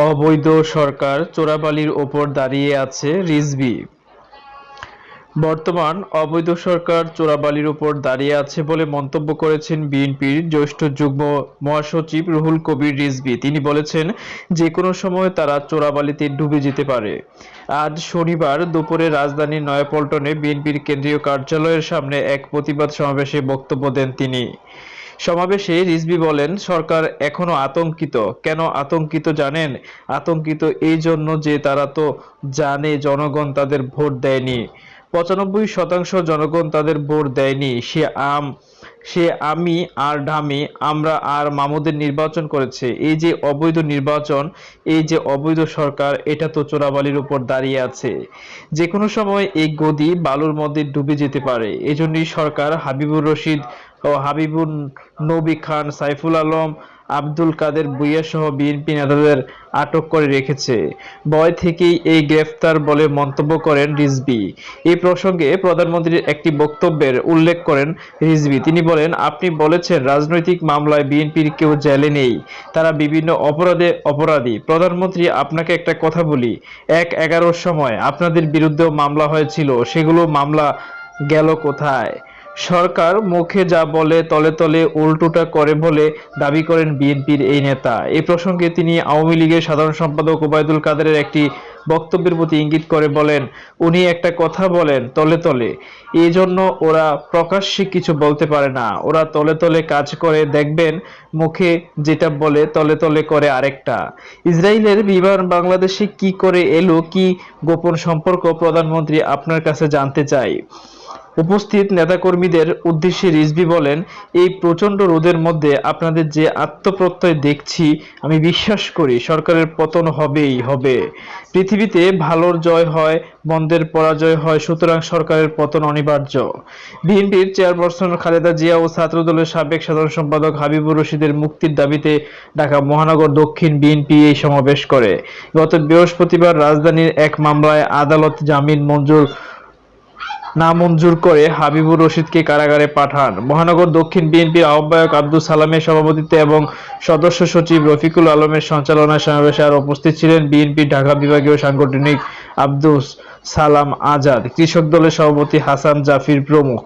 অবৈধ সরকার চোরাবালির ওপর দাঁড়িয়ে আছে রিজভী। বর্তমান অবৈধ সরকার চোরাবালির উপর দাঁড়িয়ে আছে বলে মন্তব্য করেছেন বিএনপির জ্যেষ্ঠ যুগ্ম মহাসচিব রুহুল কবির রিজভী। তিনি বলেছেন যে কোনো সময় তারা চোরাবালিতে ডুবে যেতে পারে। আজ শনিবার দুপুরে রাজধানীর নয়াপল্টনে বিএনপির কেন্দ্রীয় কার্যালয়ের সামনে এক প্রতিবাদ সমাবেশে বক্তব্য দেন তিনি। সমাবেশে রিজবি বলেন, সরকার এখনও আতঙ্কিত। কেন আতঙ্কিত জানেন? আতঙ্কিত এই জন্য যে তারা তো জানে জনগণ তাদের ভোট দেয়নি। পঁচানব্বই শতাংশ জনগণ তাদের ভোট দেয়নি। সে আম সে আমি আর ঢামি, আমরা আর মামুদের নির্বাচন করেছে। এই যে অবৈধ নির্বাচন, এই যে অবৈধ সরকার, এটা তো চোরাবালির উপর দাঁড়িয়ে আছে। যে কোনো সময় এই গদি বালুর মধ্যে ডুবে যেতে পারে। এজন্যই সরকার হাবিবুর রশিদ ও হাবিবুর নবী খান, সাইফুল আলম আব্দুল কাদের ভূঁইয়া সহ বিএনপি নেতাদের আটক করে রেখেছে। ভয় থেকেই এই গ্রেফতার বলে মন্তব্য করেন রিজভী। এই প্রসঙ্গে প্রধানমন্ত্রীর একটি বক্তব্যের উল্লেখ করেন রিজভী। তিনি বলেন, আপনি বলেছেন রাজনৈতিক মামলায় বিএনপির কেউ জেলে নেই। তারা বিভিন্ন অপরাধে অপরাধী। প্রধানমন্ত্রী, আপনাকে একটা কথা বলি। এক এগারোর সময় আপনাদের বিরুদ্ধেও মামলা হয়েছিল। সেগুলো মামলা গেল কোথায়? সরকার মুখে যা বলে তলে তলে উল্টোটা করে বলে দাবি করেন বিএনপির এই নেতা। এই প্রসঙ্গে তিনি আওয়ামী লীগের সাধারণ সম্পাদক ওবায়দুল কাদেরের একটি বক্তব্যের প্রতি ইঙ্গিত করে বলেন, উনি একটা কথা বলেন তলে তলে। এই জন্য ওরা প্রকাশ্যে কিছু বলতে পারে না। ওরা তলে তলে কাজ করে, দেখবেন মুখে যেটা বলে তলে তলে করে আরেকটা। ইসরায়েলের বিমান বাংলাদেশে কি করে এলো, কি গোপন সম্পর্ক প্রধানমন্ত্রী আপনার কাছে জানতে চাই। উপস্থিত নেতাকর্মীদের উদ্দেশ্যে রিজভী বলেন, এই প্রচণ্ড রোদের মধ্যে আপনাদের যে আত্মপ্রত্যয় দেখছি, আমি বিশ্বাস করি সরকারের পতন হবেই হবে। পৃথিবীতে ভালোর জয় হয় মন্দের পরাজয় হয়, সুতরাং সরকারের পতন অনিবার্য। বিএনপির চেয়ারপারসন খালেদা জিয়া ও ছাত্রদলের সাবেক সাধারণ সম্পাদক হাবিবুর রশিদের মুক্তির দাবিতে ঢাকা মহানগর দক্ষিণ বিএনপি এই সমাবেশ করে। গত বৃহস্পতিবার রাজধানীর এক মামলায় আদালত জামিন মঞ্জুর নামঞ্জুর করে হাবিবুর রশিদকে কারাগারে পাঠান। মহানগর দক্ষিণ বিএনপির আহ্বায়ক আব্দুল সালামের সভাপতিত্বে এবং সদস্য সচিব রফিকুল আলমের সঞ্চালনায় সমাবেশে আর উপস্থিত ছিলেন বিএনপি ঢাকা বিভাগীয় সাংগঠনিক আব্দুস সালাম আজাদ, কৃষক দলের সভাপতি হাসান জাফির প্রমুখ।